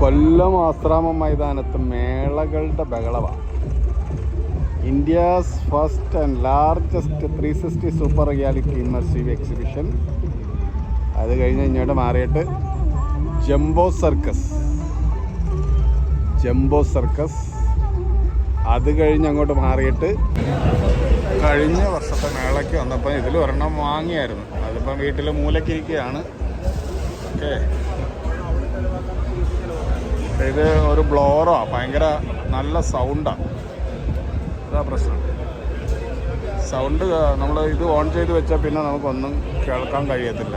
കൊല്ലം ആശ്രാമം മൈതാനത്ത് മേളകളുടെ ബഹളമാണ് India's first and largest three sixty super reality immersive exhibition. അത് കഴിഞ്ഞ് ഇങ്ങോട്ട് മാറിയിട്ട് ജംബോ സർക്കസ്. Jumbo circus. അത് കഴിഞ്ഞ് അങ്ങോട്ട് മാറിയിട്ട് കഴിഞ്ഞ വർഷത്തെ മേളയ്ക്ക് വന്നപ്പോൾ ഇതിൽ ഒരെണ്ണം വാങ്ങിയായിരുന്നു. അതിപ്പം വീട്ടിൽ മൂലക്കിരിക്കുകയാണ് ഓക്കെ. ഇത് ഒരു ബ്ലോറോ ഭയങ്കര നല്ല സൗണ്ടാണ് അതാ പ്രശ്നം. സൗണ്ട് നമ്മൾ ഇത് ഓൺ ചെയ്ത് വെച്ചാൽ പിന്നെ നമുക്കൊന്നും കേൾക്കാൻ കഴിയത്തില്ല.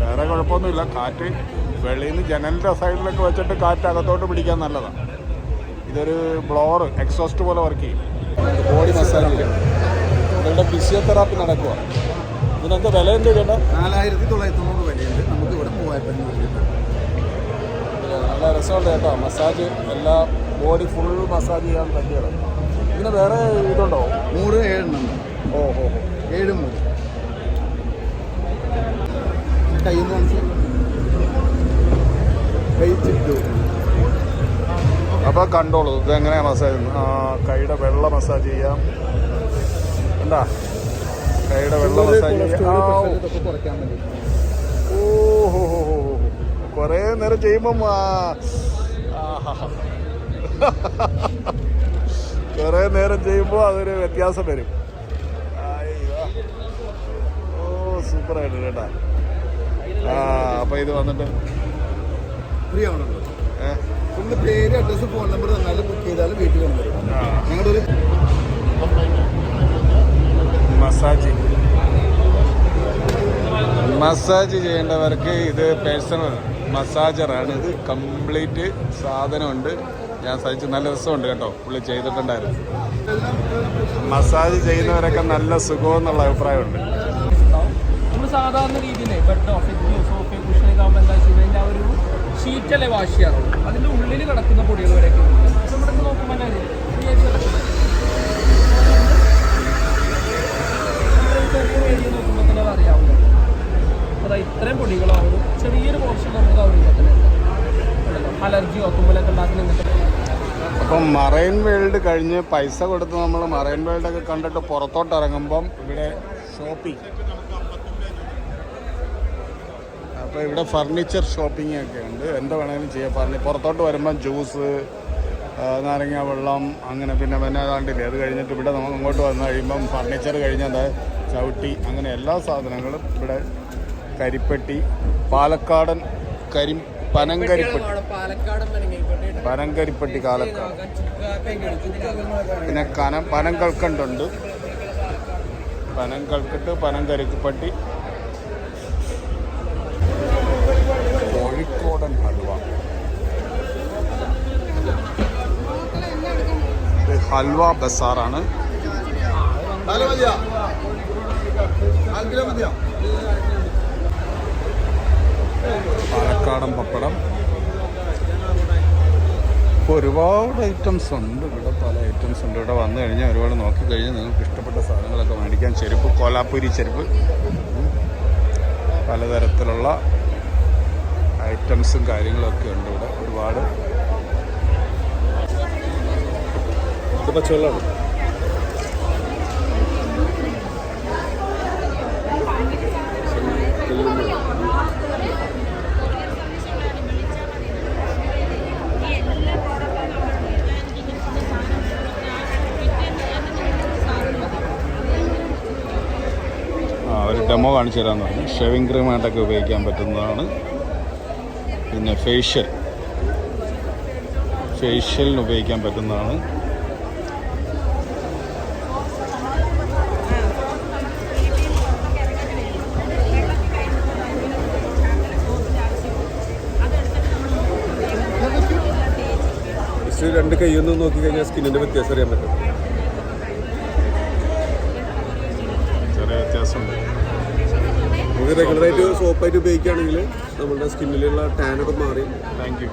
വേറെ കുഴപ്പമൊന്നുമില്ല. കാറ്റ് വെളിയിൽ നിന്ന് ജനലിന്റെ സൈഡിലൊക്കെ വെച്ചിട്ട് കാറ്റ് അകത്തോട്ട് പിടിക്കാൻ നല്ലതാണ് ഇതൊരു ബ്ലോർ എക്സോസ്റ്റ് പോലെ വർക്ക് ചെയ്യും. ബോഡി മസാജ് നിങ്ങളുടെ ഫിസിയോതെറാപ്പി നടക്കുക ഇതിനെന്താ വില എന്ത് ചേട്ടാ? നാലായിരത്തി തൊള്ളായിരത്തി തൊണ്ണൂറ് വിലയുണ്ട്. നമുക്ക് ഇവിടെ മൂവായിരത്തി രസമുണ്ട് കേട്ടോ. മസാജ് എല്ലാ ബോഡി ഫുൾ മസാജ് ചെയ്യാൻ പറ്റിയത് പിന്നെ വേറെ ഇതുണ്ടോ? നൂറ് ഏഴെണ്ണം ഓ ഹോ ഹോ ഏഴ് മൂന്ന്. കയ്യിൽ അപ്പോൾ കണ്ടോളൂ ഇതെങ്ങനെയാ മസാജ് ആ കൈയുടെ വെള്ള മസാജ് ചെയ്യാം. എന്താ കൈയുടെ വെള്ള മസാജ് ചെയ്യാം. കുറേ നേരം ചെയ്യുമ്പം കുറെ നേരം ചെയ്യുമ്പോൾ അതൊരു വ്യത്യാസം വരും. ഓ സൂപ്പറായിട്ട് കേട്ടാ. ആ അപ്പം ഇത് വന്നിട്ട്. ഫ്രീ പേര് അഡ്രസ്സ് ഫോൺ നമ്പർ തന്നാലും ബുക്ക് ചെയ്താലും വീട്ടിൽ കൊണ്ടുവരും. ആ, ഞങ്ങളുടെ ഒരു മസാജ്. മസാജ് ചെയ്യേണ്ടവർക്ക് ഇത് പേഴ്സണൽ മസാജറാണ്. ഇത് കംപ്ലീറ്റ് സാധനമുണ്ട്. ഞാൻ സഹിച്ച് നല്ല രസമുണ്ട് കേട്ടോ. പുള്ളി ചെയ്തിട്ടുണ്ടായിരുന്നു. മസാജ് ചെയ്യുന്നവരൊക്കെ നല്ല സുഖമെന്നുള്ള അഭിപ്രായമുണ്ട്. സാധാരണ രീതിയിൽ ബെഡ് ഉള്ളിൽ കിടക്കുന്ന പൊടികൾ വരെയൊക്കെ നോക്കുമ്പോൾ അതാ ഇത്രയും പൊടികളാവുന്നു ചെറിയൊരു പോർഷൻ നമുക്ക് തന്നെ അലർജിയോ തുമ്മലൊക്കെ ഉണ്ടാക്കുന്ന ഇങ്ങനത്തെ അപ്പം മറൈൻ വേൾഡ് കഴിഞ്ഞ് പൈസ കൊടുത്ത് നമ്മൾ മറൈൻ വേൾഡ് ഒക്കെ കണ്ടിട്ട് പുറത്തോട്ട് ഇറങ്ങുമ്പം ഇവിടെ ഷോപ്പിംഗ് അപ്പോൾ ഇവിടെ ഫർണിച്ചർ ഷോപ്പിംഗ് ഒക്കെ ഉണ്ട്. എന്ത് വേണമെങ്കിലും ചെയ്യാം. ഫർണി പുറത്തോട്ട് വരുമ്പം ജ്യൂസ് നാരങ്ങ വെള്ളം അങ്ങനെ പിന്നെ പിന്നെ അതാണ്ടില്ലേ അത് കഴിഞ്ഞിട്ട് ഇവിടെ നമുക്ക് ഇങ്ങോട്ട് വന്നു കഴിയുമ്പം ഫർണിച്ചർ കഴിഞ്ഞത് ചവിട്ടി അങ്ങനെ എല്ലാ സാധനങ്ങളും ഇവിടെ കരിപ്പെട്ടി പാലക്കാടൻ കരി പനങ്കരിപ്പെട്ടി. പനങ്കരിപ്പെട്ടി കാലക്കാട്. പിന്നെ കനം പനം കൽക്കണ്ടുണ്ട് പനം കൽക്കട്ട് പനം കരിപ്പട്ടി കോഴിക്കോടൻ ഹൽവ. ഹൽവ ബസാറാണ്. നാല് മതിയാ. നാല് കിലോ മതിയാ. പാലക്കാടൻ പപ്പടം. ഇപ്പോൾ ഒരുപാട് ഐറ്റംസ് ഉണ്ട്. ഇവിടെ പല ഐറ്റംസ് ഉണ്ട്. ഇവിടെ വന്നു കഴിഞ്ഞാൽ ഒരുപാട് നോക്കിക്കഴിഞ്ഞാൽ നിങ്ങൾക്ക് ഇഷ്ടപ്പെട്ട സാധനങ്ങളൊക്കെ മേടിക്കാൻ ചെരുപ്പ് കോലാപ്പൂരി ചെരുപ്പ്. പലതരത്തിലുള്ള ഐറ്റംസും കാര്യങ്ങളൊക്കെ ഉണ്ട് ഇവിടെ. ഒരുപാട്. പച്ചവെള്ളമാണ്. Thank ആ ഒരു ഡെമോ കാണിച്ചു തരാമെന്ന് പറഞ്ഞു. ഷേവിങ് ക്രീമായിട്ടൊക്കെ ഉപയോഗിക്കാൻ പറ്റുന്നതാണ്. പിന്നെ ഫേഷ്യൽ ഫേഷ്യലിന് ഉപയോഗിക്കാൻ പറ്റുന്നതാണ്. രണ്ട് കൈ ഒന്നും നോക്കി കഴിഞ്ഞാൽ സ്കിന്നിന്റെ വ്യത്യാസം അറിയാൻ പറ്റും. ചെറിയ വ്യത്യാസമുണ്ട്. നമുക്ക് റെഗുലറായിട്ട് സോപ്പായിട്ട് ഉപയോഗിക്കുകയാണെങ്കിൽ നമ്മുടെ സ്കിന്നിലുള്ള ടാനൊക്കെ മാറി. താങ്ക് യു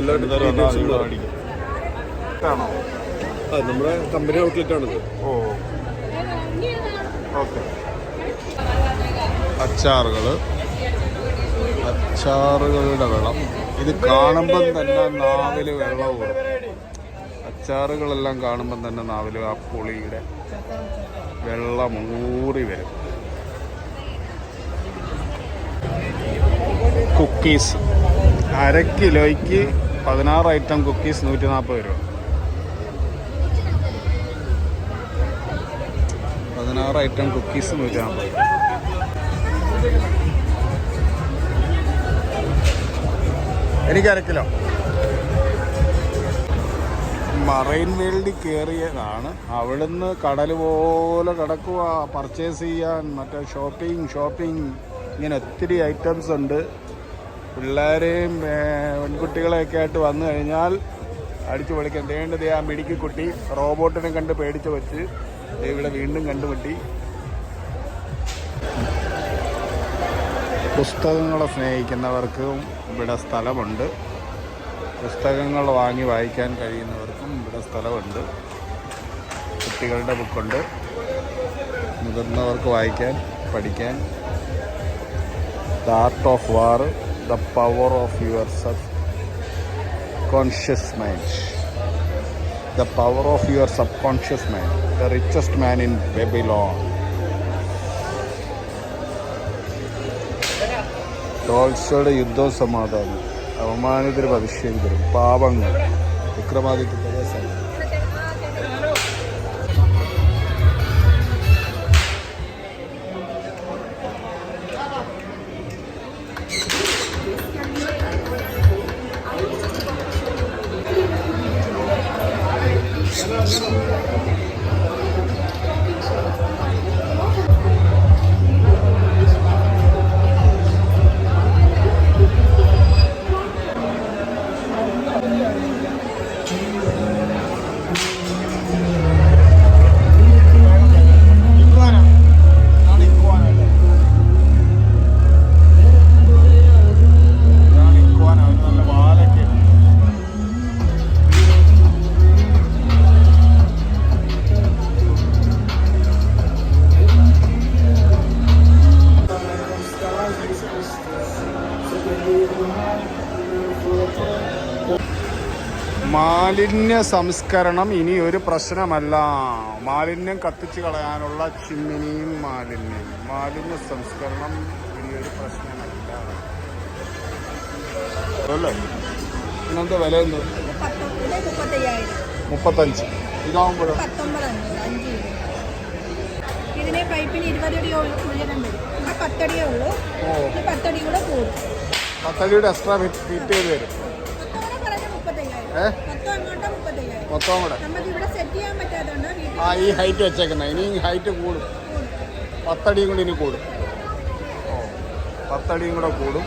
എല്ലാ ആ നമ്മുടെ കമ്പനി ഔട്ട്ലെറ്റ് ആണിത്. ഓ. ഓക്കെ അച്ചാറുകൾ അച്ചാറുകളുടെ വെള്ളം. ഇത് കാണുമ്പം തന്നെ നാവിൽ വെള്ളം ഓടും അച്ചാറുകളെല്ലാം കാണുമ്പം തന്നെ നാവിൽ ആ പുളിയുടെ വെള്ളം ഊറി വരും. കുക്കീസ്. അര കിലോയ്ക്ക് പതിനാറ് ഐറ്റം കുക്കീസ് നൂറ്റി നാൽപ്പത് രൂപ. പതിനാറ് ഐറ്റം കുക്കീസ് നൂറ്റി നാൽപ്പത് എനിക്ക് അര കിലോ. മറൈൻ വേൾഡിൽ കയറിയതാണ്. അവിടുന്ന് കടൽ പോലെ കിടക്കുക പർച്ചേസ് ചെയ്യാൻ മറ്റേ ഷോപ്പിംഗ് ഷോപ്പിംഗ്. ഇങ്ങനെ ഒത്തിരി ഐറ്റംസ് ഉണ്ട്. പിള്ളേരെയും പെൺകുട്ടികളെയൊക്കെ ആയിട്ട് വന്നു കഴിഞ്ഞാൽ അടിച്ചു പൊളിക്കാൻ തേണ്ടത് ആ മിടുക്കി കുട്ടി റോബോട്ടിനെ കണ്ട് പേടിച്ച് വെച്ച് ഇവിടെ വീണ്ടും കണ്ടുമുട്ടി. പുസ്തകങ്ങളെ സ്നേഹിക്കുന്നവർക്കും ഇവിടെ സ്ഥലമുണ്ട്. പുസ്തകങ്ങൾ വാങ്ങി വായിക്കാൻ കഴിയുന്നവർക്കും ഇവിടെ സ്ഥലമുണ്ട്. കുട്ടികളുടെ ബുക്കുണ്ട്. മുതിർന്നവർക്ക് വായിക്കാൻ പഠിക്കാൻ. The art of war the power of your subconscious mind the power of your subconscious mind the richest man in Babylon ടോൾസോയുടെ യുദ്ധവും സമാധാനം. അവമാനിതരും അഭിഷേകിതരും പാപങ്ങൾ. വിക്രമാദിത്യത്തിന്റെ മാലിന്യ സംസ്കരണം ഇനി ഒരു പ്രശ്നമല്ല. മാലിന്യം കത്തിച്ചു കളയാനുള്ള ചിമ്മിനിയും മാലിന്യം. മാലിന്യ സംസ്കരണം ഇനി ഒരു പ്രശ്നമല്ല. ഇന്നത്തെ ഇന്നെന്താ വില എന്ത് മുപ്പത്തഞ്ച്. ഇതാവുമ്പോഴോ? ഇതിനെ പൈപ്പിന് ഇരുപതടി ഉയരം വരും പത്തടിയേ ഉള്ളൂ. പത്തടി കൂടെ കൂടും. പത്തടിയുടെ എക്സ്ട്രാ ഫിറ്റ് ചെയ്ത് തരും. പത്തോടെ മൊത്തം കൂടെ? ആ ഈ ഹൈറ്റ് വെച്ചേക്കുന്ന. ഇനി ഹൈറ്റ് കൂടും. പത്തടിയും കൂടി ഇനി കൂടും. ഓ പത്തടിയും കൂടെ കൂടും.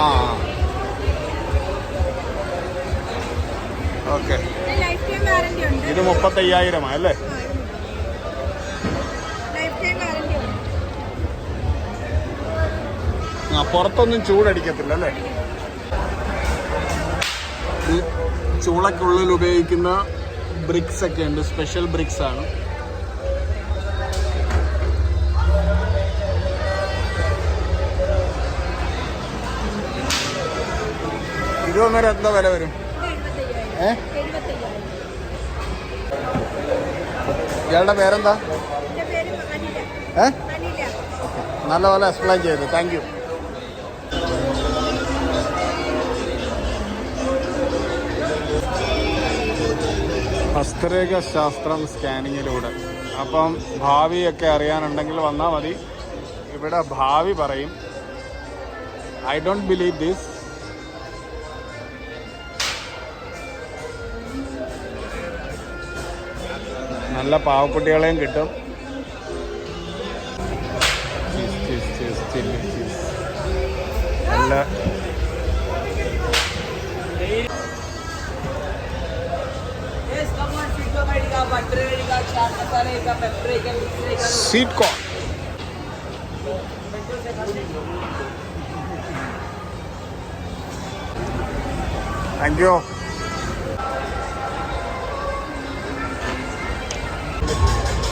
ആ ഓക്കെ. ഇത് മുപ്പത്തയ്യായിരമാണ് അല്ലേ? പുറത്തൊന്നും ചൂടടിക്കത്തില്ല അല്ലേ? ചൂളക്കുള്ളിൽ ഉപയോഗിക്കുന്ന ബ്രിക്സ് ഒക്കെ ഉണ്ട് സ്പെഷ്യൽ ബ്രിക്സ് ആണ്. ഇത് വന്നേരം എന്താ വില വരും? ഏ? ഇയാളുടെ പേരെന്താ? ഏ? നല്ല നല്ലപോലെ എക്സ്പ്ലെയിൻ ചെയ്തു. താങ്ക് യു ഹസ്തരേഖ ശാസ്ത്രം സ്കാനിങ്ങിലൂടെ. അപ്പം ഭാവിയൊക്കെ അറിയാനുണ്ടെങ്കിൽ വന്നാൽ മതി. ഇവിടെ ഭാവി പറയും. I don't believe this. നല്ല പാവക്കുട്ടികളെയും കിട്ടും. നല്ല സ്വീറ്റ് കോൺ थैंक यू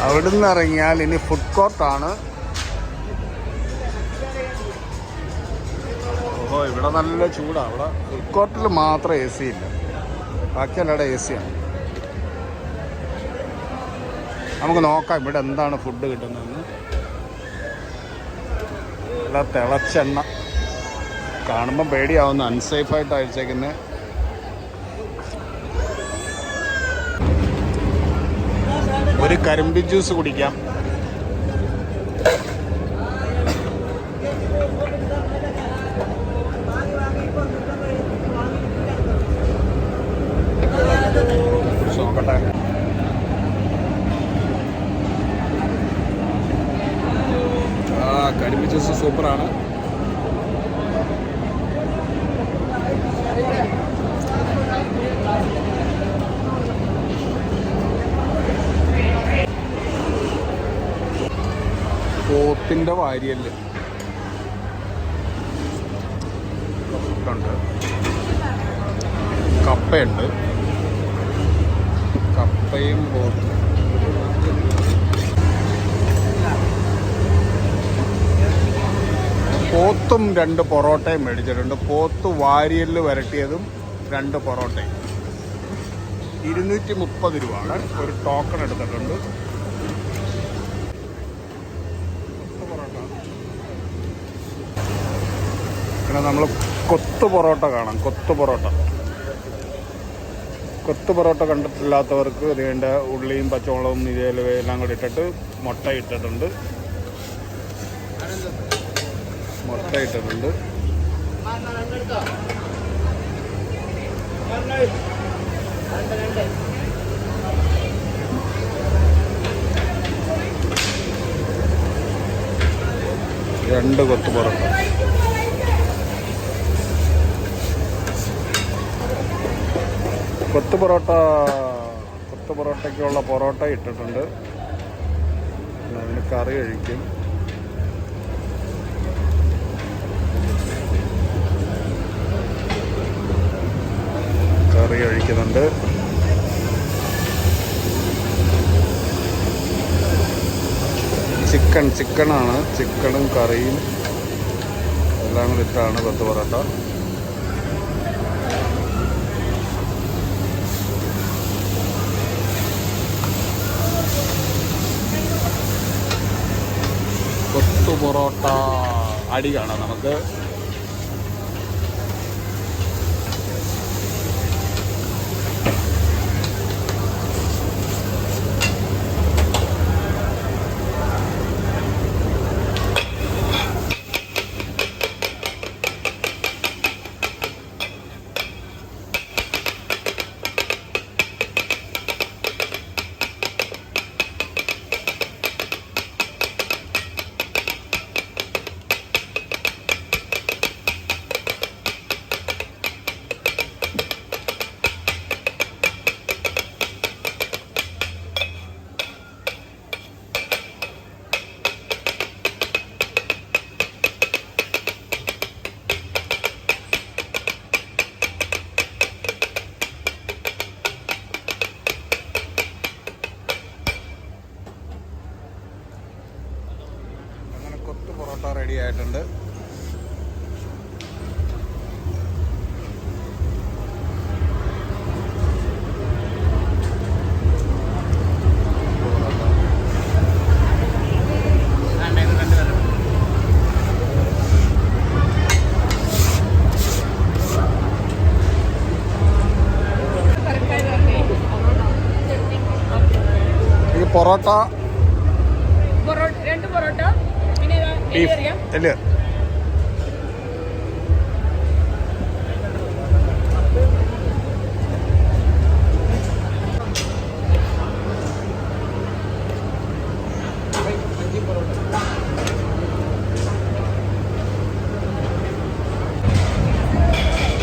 അവിടുന്ന് ഇറങ്ങിയാൽ ഇനി ഫുഡ് കോർട്ടാണ് ഓഹോ ഇവിടെ നല്ല ചൂടാണ് അവിടെ ഫുഡ് കോർട്ടിൽ മാത്രം എ സി ഇല്ല. ബാക്കി എല്ലാവിടെ എ സിയാണ് നമുക്ക് നോക്കാം ഇവിടെ എന്താണ് ഫുഡ് കിട്ടുന്നതെന്ന്. നല്ല തിളച്ചെണ്ണ. കാണുമ്പോൾ പേടിയാവുന്ന അൺസേഫായിട്ട് അയച്ചേക്കുന്നത് ഒരു കരിമ്പി ജ്യൂസ് കുടിക്കാം കുടിച്ച് നോക്കട്ടെ ആ കരിമ്പി ജ്യൂസ് സൂപ്പറാണ്. പോത്തിന്റെ വാരിയൽ ഉണ്ട് കപ്പയുണ്ട്. കപ്പയും പോത്തും. പോത്തും രണ്ട് പൊറോട്ടയും മേടിച്ചിട്ടുണ്ട്. പോത്ത് വാരിയൽ വരട്ടിയതും രണ്ട് പൊറോട്ടയും. ഇരുന്നൂറ്റി മുപ്പത് രൂപയാണ്. ഒരു ടോക്കൺ എടുത്തിട്ടുണ്ട്. പിന്നെ നമ്മൾ കൊത്തു പൊറോട്ട കാണാം. കൊത്തു പൊറോട്ട. കൊത്തു പൊറോട്ട കണ്ടിട്ടില്ലാത്തവർക്ക് ഇതിന്റെ ഉള്ളിയും പച്ചമുളകും ഇതേലും എല്ലാം കൂടി ഇട്ടിട്ട് മുട്ട ഇട്ടിട്ടുണ്ട്. മുട്ട ഇട്ടിട്ടുണ്ട് രണ്ട് കൊത്തു പൊറോട്ട കൊത്തു പൊറോട്ട കൊത്തു പൊറോട്ടയ്ക്കുള്ള പൊറോട്ട ഇട്ടിട്ടുണ്ട്. അതിന് കറി കഴിക്കും. കഴിക്കുന്നുണ്ട് ചിക്കൻ ചിക്കനാണ്. ചിക്കനും കറിയും എല്ലാം കൂടി ഇട്ടാണ് കൊത്തു പൊറോട്ട. കൊത്തു പൊറോട്ട. അടി നമുക്ക് അങ്ങനെ കൊത്തു പൊറോട്ട റെഡി ആയിട്ടുണ്ട് ഇത് പൊറോട്ട. രണ്ട് പൊറോട്ട ബീഫ്. അറിയാം. എല്ല്.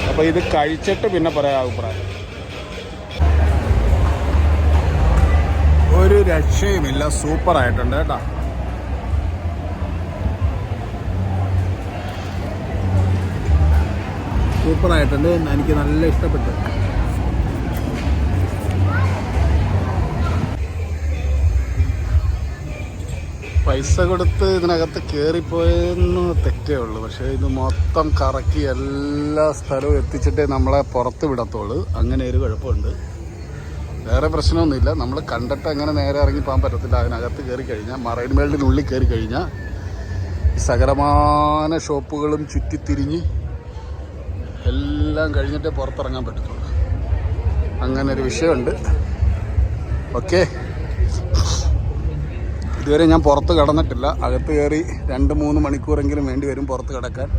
അപ്പൊ ഇത് കഴിച്ചിട്ട് പിന്നെ പറയാം അഭിപ്രായം. ഒരു രക്ഷയുമില്ല. സൂപ്പർ ആയിട്ടുണ്ട് കേട്ടോ. സൂപ്പർ ആയിട്ടുണ്ട്. എനിക്ക് നല്ല ഇഷ്ടപ്പെട്ടു. പൈസ കൊടുത്ത് ഇതിനകത്ത് കയറിപ്പോയെന്ന് തെറ്റേ ഉള്ളൂ. പക്ഷേ ഇത് മൊത്തം കറക്കി എല്ലാ സ്ഥലവും എത്തിച്ചിട്ടേ നമ്മളെ പുറത്ത് വിടത്തുള്ളൂ. അങ്ങനെ ഒരു കുഴപ്പമുണ്ട്. വേറെ പ്രശ്നമൊന്നുമില്ല. നമ്മൾ കണ്ടിട്ട് അങ്ങനെ നേരെ ഇറങ്ങി പോകാൻ പറ്റത്തില്ല. അതിനകത്ത് കയറി കഴിഞ്ഞാൽ മറൈൻ വേൾഡിനുള്ളിൽ കയറി കഴിഞ്ഞാൽ സകലമാന ഷോപ്പുകളും ചുറ്റിത്തിരിഞ്ഞ് എല്ലാം കഴിഞ്ഞിട്ടേ പുറത്തിറങ്ങാൻ പറ്റത്തുള്ളൂ. അങ്ങനെ ഒരു വിഷയമുണ്ട്. ഓക്കെ. ഇതുവരെ ഞാൻ പുറത്ത് കടന്നിട്ടില്ല. അകത്ത് കയറി രണ്ട് മൂന്ന് മണിക്കൂറെങ്കിലും വേണ്ടി വരും പുറത്ത് കിടക്കാൻ.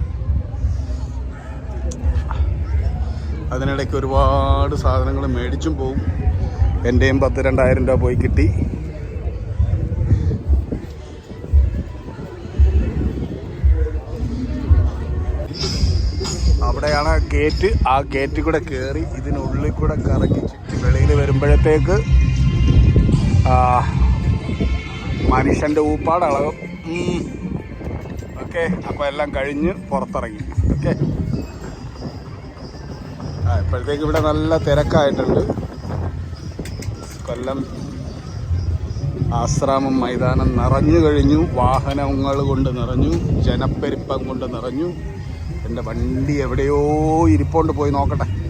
അതിനിടയ്ക്ക് ഒരുപാട് സാധനങ്ങൾ മേടിച്ചും പോവും. എന്റെയും പത്ത് രണ്ടായിരം രൂപ പോയി കിട്ടി. അവിടെയാണ് ഗേറ്റ്. ആ ഗേറ്റിൽ കൂടെ കയറി ഇതിനുള്ളിൽ കൂടെ കറക്കി ചുറ്റി വെളിയിൽ വരുമ്പോഴത്തേക്ക് മനുഷ്യന്റെ ഊപ്പാട് അളവ് ഓക്കെ അപ്പോൾ എല്ലാം കഴിഞ്ഞ് പുറത്തിറങ്ങി. ഓക്കെ. ആ ഇപ്പോഴത്തേക്ക് ഇവിടെ നല്ല തിരക്കായിട്ടുണ്ട്. കൊല്ലം ആശ്രാമം മൈതാനം നിറഞ്ഞു കഴിഞ്ഞു. വാഹനങ്ങൾ കൊണ്ട് നിറഞ്ഞു. ജനപ്പെരുപ്പം കൊണ്ട് നിറഞ്ഞു. എന്റെ വണ്ടി എവിടെയോ ഇരിപ്പോണ്ട്. പോയി നോക്കട്ടെ.